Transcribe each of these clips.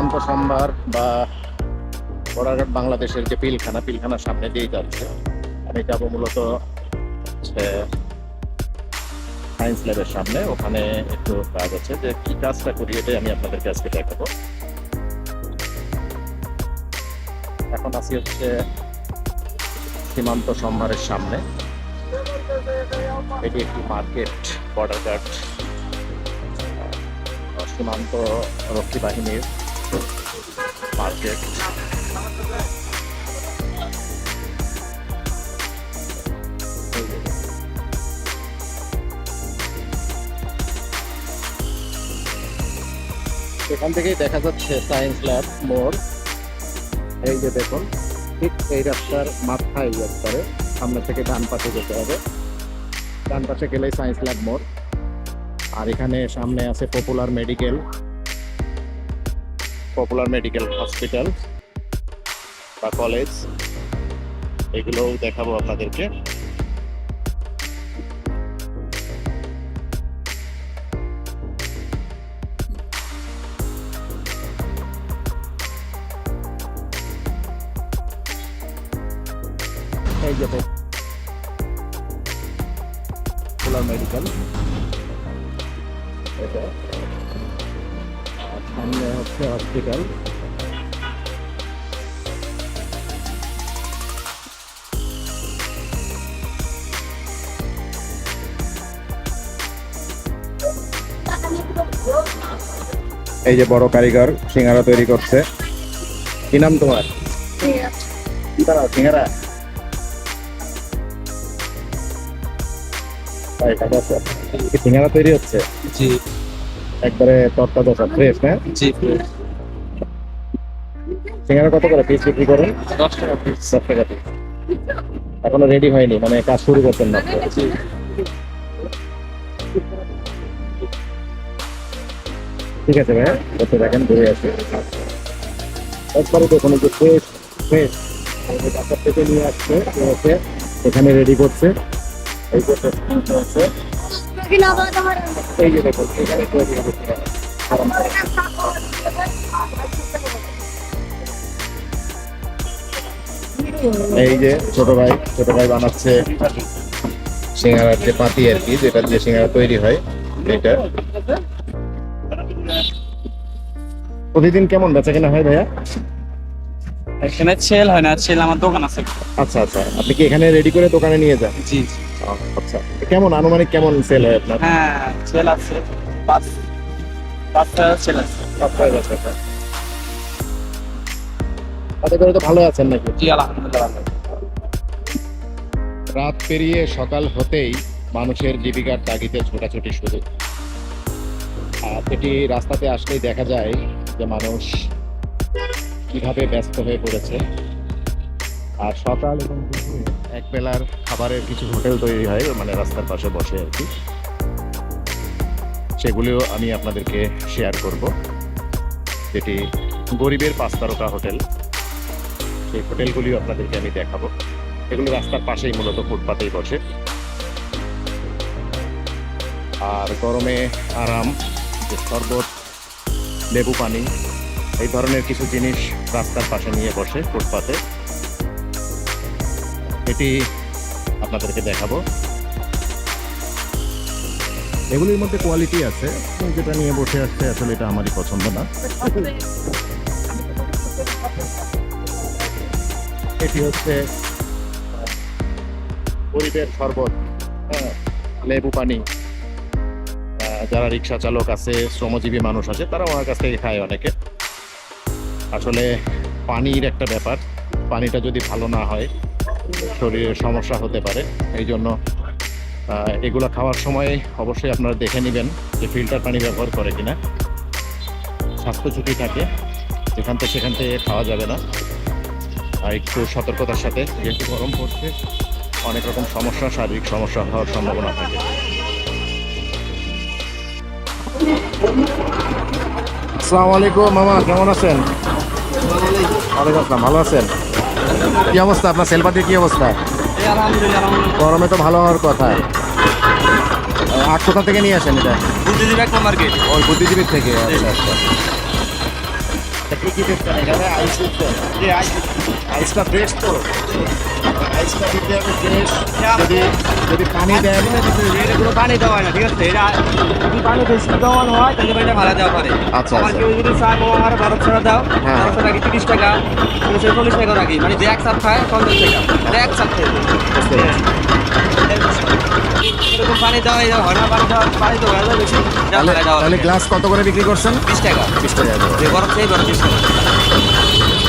সীমান্ত সম্ভার বা বর্ডারঘাট বাংলাদেশের যে পিলখানা পিলখানার সামনে দিয়ে যাচ্ছে। আমি যাব মূলত সায়েন্স ল্যাবের সামনে। ওখানে একটু কাজ আছে যে কি কাজটা করি এটাই আমি আপনাদেরকে আজকে দেখাবো। এখন আছি হচ্ছে সীমান্ত সম্ভারের সামনে। এটি একটি মার্কেট বর্ডার গার্ড সীমান্ত রক্ষী বাহিনীর মার্কেট এখান থেকেই দেখা যাচ্ছে সায়েন্স ল্যাব মোড়। এই যে দেখুন, ঠিক এই রাস্তার মাথায় একবারে সামনে থেকে ডান পাশে যেতে হবে। ডান পাশে গেলেই সায়েন্স ল্যাব মোড়। আর এখানে সামনে আছে popular medical popular medical hospital বা কলেজ এগুলোও দেখাবো আপনাদেরকে। পপুলার মেডিকেল এটা। সামনে হচ্ছে হসপিটাল এই যে বড় কারিগর সিঙ্গারা তৈরি করছে। কি নাম তোমার? সিঙ্গারা সিঙ্গারা তৈরি হচ্ছে? জি। একবারে তরতা দশা ফ্রেশ না জি সিঙ্গারা কত করে পিস বিক্রি করেন? দশ টাকা পিস দশ টাকা পিস এখনও রেডি হয়নি মানে কাজ শুরু করছেন না। ঠিক আছে ভাই করতে দেখেন ঘুরে আসি। একবারে দেখুন যে ফ্রেশ ফ্রেশ বাসার থেকে নিয়ে আসছে এখানে রেডি করছে। এই যে হচ্ছে এই যে দেখুন এখানে তৈরি হচ্ছে এই যে ছোট ভাই ছোট ভাই বানাচ্ছে সিঙ্গারার যে পাতি আর কি যেটা দিয়ে সিঙ্গারা তৈরি হয় এটা। প্রতিদিন কেমন বেচা কেনা হয় ভাইয়া? এখানে সেল হয় না সেল আমার দোকান আছে। আচ্ছা আচ্ছা। আপনি কি এখানে রেডি করে দোকানে নিয়ে যান? জি জি। আচ্ছা কেমন আনুমানিক কেমন সেল হয় আপনার? হ্যাঁ সেল আছে। পাঁচ পাঁচটা সেল আছে। তাতে করে তো ভালো আছেন নাকি? জি আলহামদুলিল্লাহ ভালো। রাত পেরিয়ে সকাল হতেই মানুষের জীবিকার তাগিদে ছোটাছুটি শুরু। আর এটি রাস্তাতে আসলেই দেখা যায় যে মানুষ কীভাবে ব্যস্ত হয়ে পড়েছে। আর সকাল এবং এক বেলার খাবারের কিছু হোটেল তৈরি হয় মানে রাস্তার পাশে বসে আর কি। সেগুলিও আমি আপনাদেরকে শেয়ার করব। যেটি গরিবের পাঁচ তারকা হোটেল। সেই হোটেলগুলিও আপনাদেরকে আমি দেখাবো। এগুলো রাস্তার পাশেই মূলত ফুটপাতেই বসে। আর গরমে আরাম শরবত, লেবু পানি, এই ধরনের কিছু জিনিস রাস্তার পাশে নিয়ে বসে ফুটপাতে। এটি আপনাদেরকে দেখাবো। এগুলির মধ্যে কোয়ালিটি আছে। যেটা নিয়ে বসে আসছে আসলে এটা আমারই পছন্দ না। এটি হচ্ছে গরিবের শরবত হ্যাঁ, লেবু পানি। যারা রিক্সা চালক আছে শ্রমজীবী মানুষ আছে তারা ওনার কাছ থেকে খায় অনেকে। আসলে পানির একটা ব্যাপার। পানিটা যদি ভালো না হয় শরীরের সমস্যা হতে পারে। এই জন্য এগুলো খাওয়ার সময় অবশ্যই আপনারা দেখে নেবেন যে ফিল্টার পানি ব্যবহার করে কিনা। স্বাস্থ্য ঝুঁকি থাকে যেখান থেকে সেখান থেকে খাওয়া যাবে না। আর একটু সতর্কতার সাথে যেহেতু গরম পড়ছে অনেক রকম সমস্যা শারীরিক সমস্যা হওয়ার সম্ভাবনা থাকে। আসসালামু আলাইকুম মামা কেমন আছেন? ওয়ালাইকুম আসসালাম ভালো আছেন? কি অবস্থা আপনার সেলপাতির কি অবস্থা? গরমে তো ভালো হওয়ার কথা। আট কোথা থেকে নিয়ে আসেন এটা? বুদ্ধিজীবী একটা মার্কেট ওই বুদ্ধিজীবীর থেকে আচ্ছা আচ্ছা। কি এখানে আইস দিচ্ছেন যে আইস আইসটা ফ্রেশ তো আইসটা দিতে হবে ফ্রেশ। যদি যদি পানি দেন এটা কোনো পানি দেওয়া হয় না ঠিক আছে এটা যদি পানি বেশি দেওয়ানো হয় তাহলে এটা ভালো দেওয়া পারে আচ্ছা, আবার আচ্ছা। কেউ যদি চায় আমার বরফ ছড়া দাও হ্যাঁ। বরফ তিরিশ টাকা কেউ চল্লিশ টাকা রাখি মানে যে এক সাপ খায় পঞ্চাশ টাকা মানে এক সাপ খেয়ে। এরকম পানি দেওয়া হয় না পানি দেওয়া পানি দেওয়া হয় বেশি। তাহলে গ্লাস কত করে বিক্রি করছেন? বিশ টাকা। বিশ টাকা যে বরফ সেই বরফ বিশ টাকা।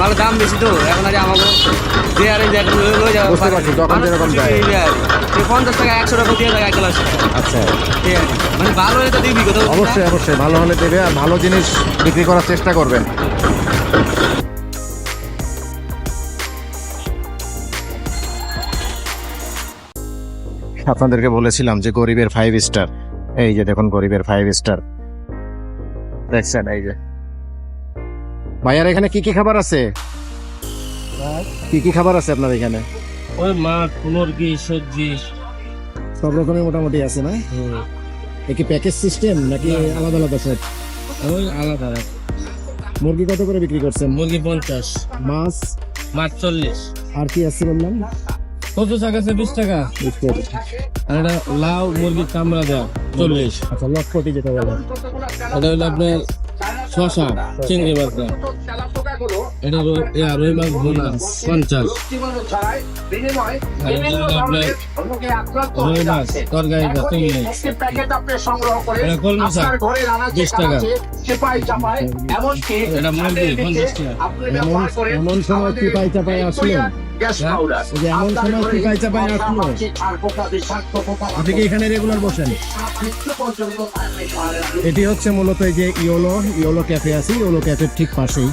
মানে দাম বেশি তো এখন আর আমাকে যে আর লয়ে যাওয়া বুঝতে পারছি, যেরকম। পঞ্চাশ টাকা একশো টাকা দিয়ে দেয় এক গ্লাস আচ্ছা। ঠিক আছে মানে ভালো হলে তো দিবি অবশ্যই অবশ্যই ভালো হলে দেবে আর ভালো জিনিস বিক্রি করার চেষ্টা করবেন। আপনাদেরকে বলেছিলাম যে গরিবের ফাইভ স্টার এই যে দেখুন গরিবের ফাইভ স্টার দেখছেন এই যে। ভাইয়ার এখানে কি কি খাবার আছে? কি কি খাবার আছে আপনার এখানে? ওই মাছ মুরগি সবজি। সব রকমের মোটামুটি আছে না? এ কি প্যাকেজ সিস্টেম নাকি আলাদা আলাদা সব ওই আলাদা। মুরগি কত করে বিক্রি করছেন? মুরগি পঞ্চাশ। মাছ? মাছ চল্লিশ। আর কি আছে বললাম কত টাকা আছে? বিশ টাকা। আর এটা লাউ মুরগি কামড়া দেওয়া চল্লিশ। আচ্ছা লক্ষটি যেটা বললাম এটা হলো আপনার শশা চিংড়ি মাছ দেওয়া এটা হলো রুই মাছ ভুনা পঞ্চাশ। রুই মাছ তরকারি চল্লিশ এটা কলমি শাক বিশ টাকা। এটা মুরগি পঞ্চাশ টাকা। এমন এমন সময় চিপাই চাপাই আসলো। এই যে এমন সময় চিপাই চাপাই আসলো আপনি কি এখানে রেগুলার বসেন? এটি হচ্ছে মূলত এই যে ইয়োলো ইয়োলো ক্যাফে আছে ইয়োলো ক্যাফের ঠিক পাশেই।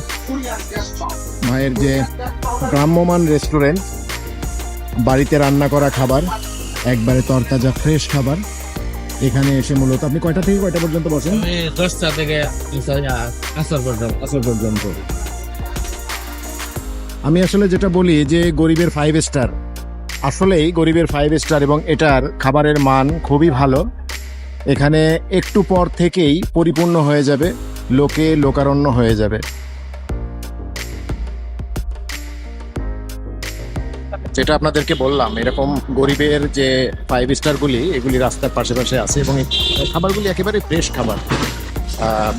মায়ের যে গ্রাম্যমান রেস্টুরেন্ট বাড়িতে রান্না করা খাবার একবারে তরতাজা ফ্রেশ খাবার। এখানে এসে মূলত আপনি কয়টা থেকে কয়টা পর্যন্ত বসেন? আমি দশটা থেকে আসর পর্যন্ত। আসর পর্যন্ত। আমি আসলে যেটা বলি যে গরিবের ফাইভ স্টার আসলেই গরিবের ফাইভ স্টার এবং এটার খাবারের মান খুবই ভালো। এখানে একটু পর থেকেই পরিপূর্ণ হয়ে যাবে, লোকে লোকারণ্য হয়ে যাবে। যেটা আপনাদেরকে বললাম, এরকম গরিবের যে ফাইভ স্টারগুলি এগুলি রাস্তার পাশে পাশে আছে এবং খাবারগুলি একেবারে ফ্রেশ খাবার।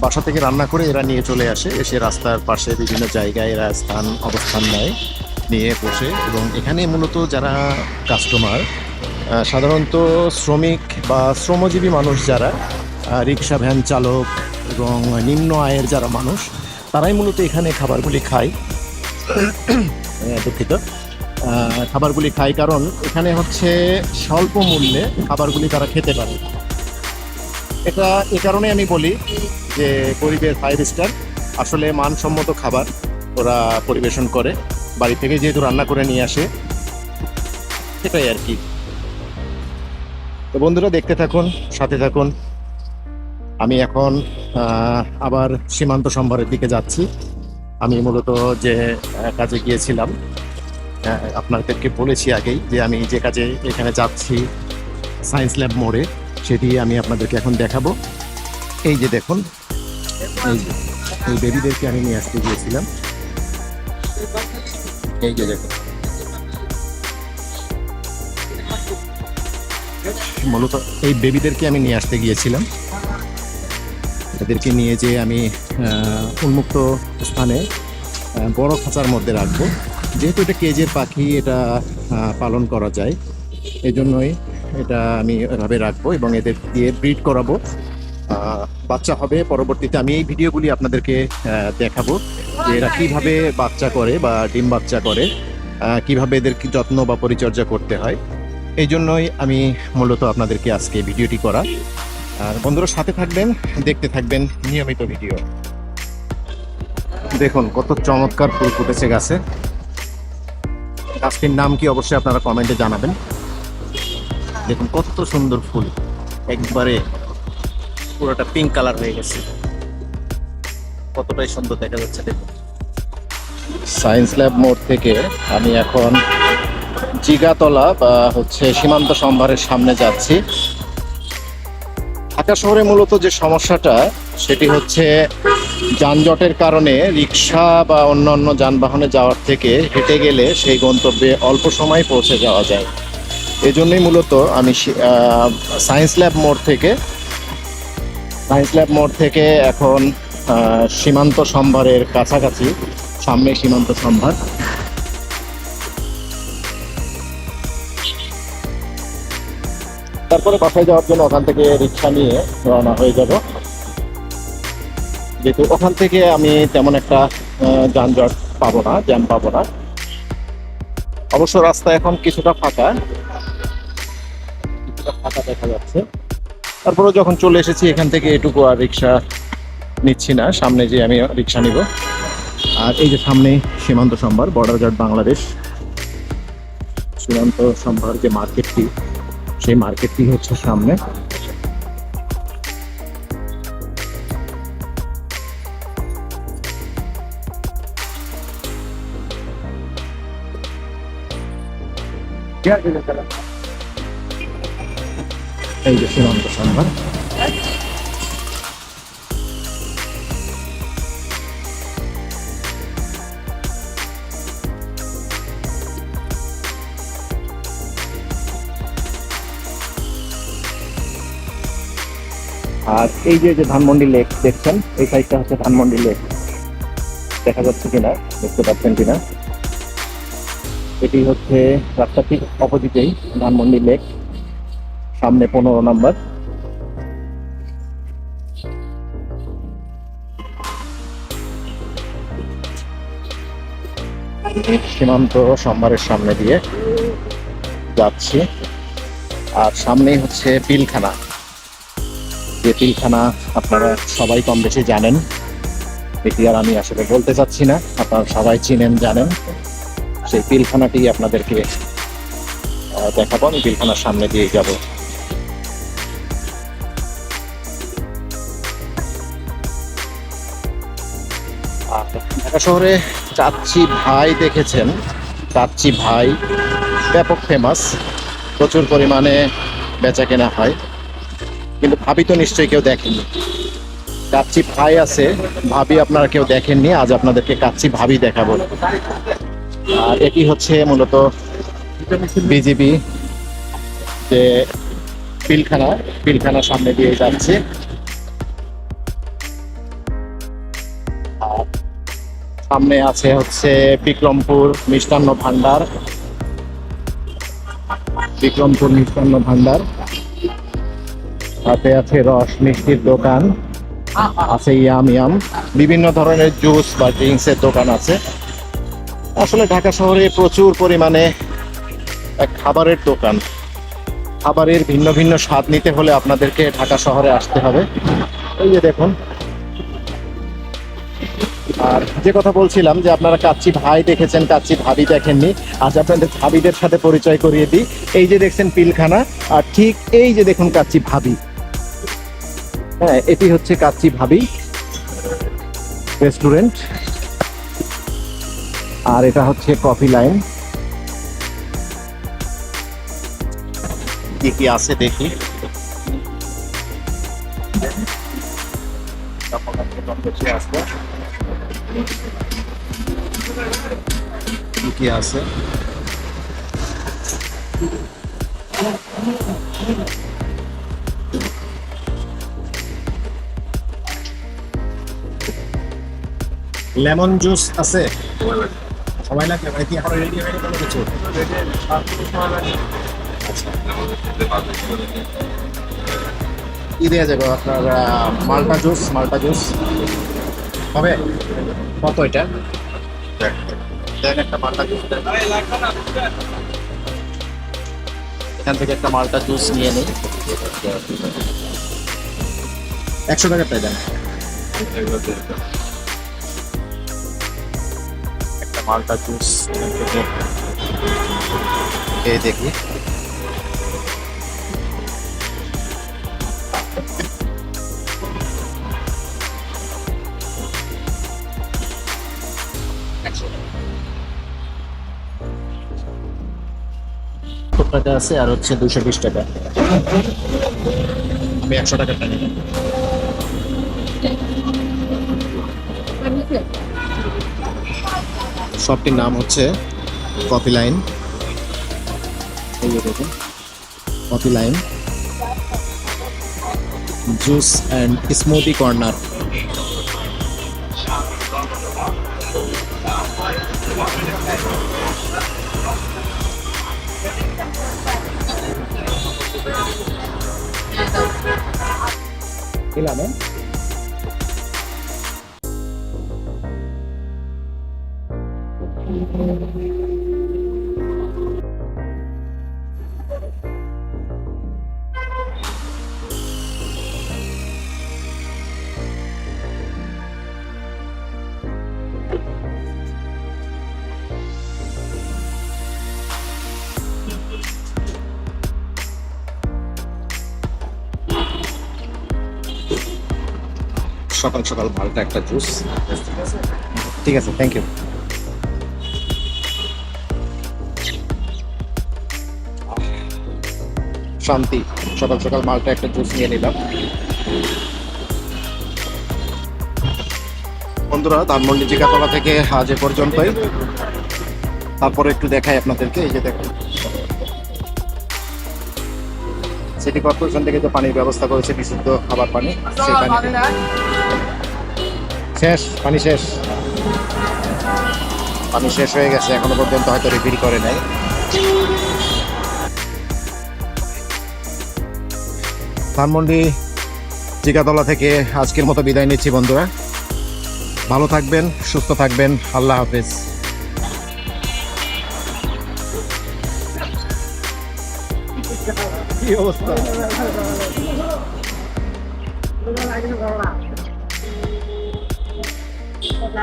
বাসা থেকে রান্না করে এরা নিয়ে চলে আসে। এসে রাস্তার পাশে বিভিন্ন জায়গায় এরা স্থান, অবস্থান নেয়, নিয়ে বসে এবং এখানে মূলত যারা কাস্টমার সাধারণত শ্রমিক বা শ্রমজীবী মানুষ যারা রিক্সা ভ্যান চালক এবং নিম্ন আয়ের যারা মানুষ, তারাই মূলত এখানে খাবারগুলি খায়। দুঃখিত। খাবারগুলি খায় কারণ এখানে হচ্ছে স্বল্প মূল্যে খাবারগুলি তারা খেতে পারে। এটা এ কারণে আমি বলি যে গরিবের ফাইভ স্টার আসলে মানসম্মত খাবার ওরা পরিবেশন করে, বাড়ি থেকে যেহেতু রান্না করে নিয়ে আসে, সেটাই আর কি। তো বন্ধুরা, দেখতে থাকুন, সাথে থাকুন। আমি এখন আবার সীমান্ত সম্ভারের দিকে যাচ্ছি। আমি মূলত যে কাজে গিয়েছিলাম আপনাদেরকে বলেছি আগেই যে আমি যে কাজে এখানে যাচ্ছি সায়েন্স ল্যাব মোড়ে। সেটি আমি আপনাদেরকে এখন দেখাবো। এই যে দেখুন, এই বেবিদেরকে আমি নিয়ে আসতে গিয়েছিলাম। এই যে দেখুন। মূলত এই বেবিদেরকে আমি নিয়ে আসতে গিয়েছিলাম। এদেরকে নিয়ে যে আমি উন্মুক্ত স্থানে বড় খাঁচার মধ্যে রাখব। যেহেতু এটা কেজের পাখি, এটা পালন করা যায়। এই জন্যই এটা আমি এভাবে রাখব এবং এদের দিয়ে ব্রিড করাবো। বাচ্চা হবে, পরবর্তীতে আমি এই ভিডিওগুলি আপনাদেরকে দেখাবো যে এরা কীভাবে বাচ্চা করে বা ডিম বাচ্চা করে কীভাবে এদের যত্ন বা পরিচর্যা করতে হয়। এই জন্যই আমি মূলত আপনাদেরকে আজকে ভিডিওটি করা। আর বন্ধুরা, সাথে থাকবেন, দেখতে থাকবেন নিয়মিত ভিডিও। দেখুন, কত চমৎকার ফুল ফুটেছে গাছে। গাছটির নাম কি অবশ্যই আপনারা কমেন্টে জানাবেন। দেখুন, কত সুন্দর ফুল। একবারে পুরোটা পিঙ্ক কালার হয়ে গেছে। কতটাই সুন্দর দেখা যাচ্ছে, দেখুন। সায়েন্স ল্যাব মোড় থেকে আমি এখন জিগাতলা বা হচ্ছে সীমান্ত সম্ভারের সামনে যাচ্ছি। ঢাকা শহরে মূলত যে সমস্যাটা, সেটি হচ্ছে যানজটের কারণে রিক্সা বা অন্য অন্য যানবাহনে যাওয়ার থেকে হেঁটে গেলে সেই গন্তব্যে অল্প সময় পৌঁছে যাওয়া যায়। এজন্যই মূলত আমি সায়েন্স ল্যাব মোড় থেকে সায়েন্স ল্যাব মোড় থেকে এখন সীমান্ত সম্ভারের কাছাকাছি সামনে সীমান্ত সম্ভার। তারপরে বাসায় যাওয়ার জন্য ওখান থেকে রিক্সা নিয়ে রওনা হয়ে যাব। যেহেতু ওখান থেকে আমি তেমন একটা যানজট পাবো না, জ্যাম পাবো না। অবশ্য রাস্তা এখন কিছুটা ফাঁকা। ফাঁকা দেখা যাচ্ছে। তারপরে যখন চলে এসেছি, এখান থেকে এটুকু আর রিক্সা নিচ্ছি না। সামনে যে আমি রিক্সা নিব। আর এই যে সামনে সীমান্ত সম্ভার বর্ডার গার্ড বাংলাদেশ। সীমান্ত সম্ভার যে মার্কেটটি, সেই মার্কেটটি হচ্ছে সামনে। এই যে সীমান্ত সম্ভার আর এই যে যে ধানমন্ডি লেক দেখছেন, এই সাইডটা হচ্ছে ধানমন্ডি লেক। দেখা যাচ্ছে কিনা, দেখতে পাচ্ছেন কিনা? এটি হচ্ছে রাস্তা ঠিক অপোজিটেই ধানমন্ডি লেক। সামনে পনেরো নাম্বার। সীমান্ত সম্ভারের সামনে দিয়ে যাচ্ছি। আর সামনেই হচ্ছে পিলখানা। যে পিলখানা আপনারা সবাই কম বেশি জানেন। এটি আর আমি আসলে বলতে চাচ্ছি না, আপনারা সবাই চিনেন, জানেন। সেই পিলখানাটি আপনাদেরকে দেখাবো। আমি পিলখানার সামনে দিয়ে যাব। ঢাকা শহরে চাচ্ছি ভাই দেখেছেন। চাচ্ছি ভাই ব্যাপক ফেমাস প্রচুর পরিমাণে বেচা কেনা হয়। কিন্তু ভাবি তো নিশ্চয়ই কেউ দেখেননি কাচ্চি ভাই আছে, ভাবি আপনারা কেউ দেখেননি, আজ আপনাদেরকে কাচ্চি ভাবি দেখাবো। আর এটি হচ্ছে মূলত বিজেপি যে পিলখানা, পিলখানার সামনে দিয়ে যাচ্ছে। সামনে আছে হচ্ছে বিক্রমপুর মিষ্টান্ন ভান্ডার। বিক্রমপুর মিষ্টান্ন ভান্ডার। তাতে আছে রস মিষ্টির দোকান, আছে ইয়াম ইয়াম। বিভিন্ন ধরনের জুস বা ড্রিঙ্কস এর দোকান আছে। আসলে ঢাকা শহরে প্রচুর পরিমাণে এক খাবারের দোকান। খাবারের ভিন্ন ভিন্ন স্বাদ নিতে হলে আপনাদেরকে ঢাকা শহরে আসতে হবে। এই যে দেখুন আর যে কথা বলছিলাম যে আপনারা কাচ্চি ভাই দেখেছেন, কাচ্চি ভাবি দেখেননি, আজ আপনাদের ভাবিদের সাথে পরিচয় করিয়ে দিই। এই যে দেখছেন পিলখানা, আর ঠিক এই যে দেখুন কাচ্চি ভাবি। হ্যাঁ এটি হচ্ছে কাচ্চি ভাবি রেস্টুরেন্ট। আর এটা হচ্ছে কফি লাইন। কি কি আছে দেখি। কি আছে? লেমন জুস আছে? সময় লাগবে মানে কি এখন রেডি হয়নি কোনো কিছু। কি দেওয়া যাবে আপনার মাল্টা জুস মাল্টা জুস হবে? কত এটা? একটা মাল্টা জুস এখান থেকে একটা মাল্টা জুস নিয়ে নিই একশো টাকা টাকাটাই দেন একটা মালটা জুস খেয়ে দেখি। টাকা আছে আর হচ্ছে দুশো বিশ টাকা। আমি একশো টাকা টাকা। শপটির নাম হচ্ছে copy line. Copy line. Juice and smoothie corner. সকাল সকাল মালটা একটা জুস। ঠিক আছে থ্যাংক ইউ শান্তি, সকাল সকাল মালটা একটা জুস নিয়ে নিলাম। বন্ধুরা, ধানমন্ডি জিকাতলা থেকে আজ এ পর্যন্তই। তারপরে একটু দেখাই আপনাদেরকে, এই যে দেখুন। সিটি কর্পোরেশন থেকে যে পানির ব্যবস্থা করেছে, বিশুদ্ধ খাবার পানি, সেই পানি শেষ, পানি শেষ। পানি শেষ হয়ে গেছে, এখনও পর্যন্ত হয়তো রিফিল করে নাই। ধানমন্ডি জিকাতলা থেকে আজকের মতো বিদায় নিচ্ছি বন্ধুরা। ভালো থাকবেন, সুস্থ থাকবেন, আল্লাহ হাফেজ। কি অবস্থা?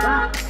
와.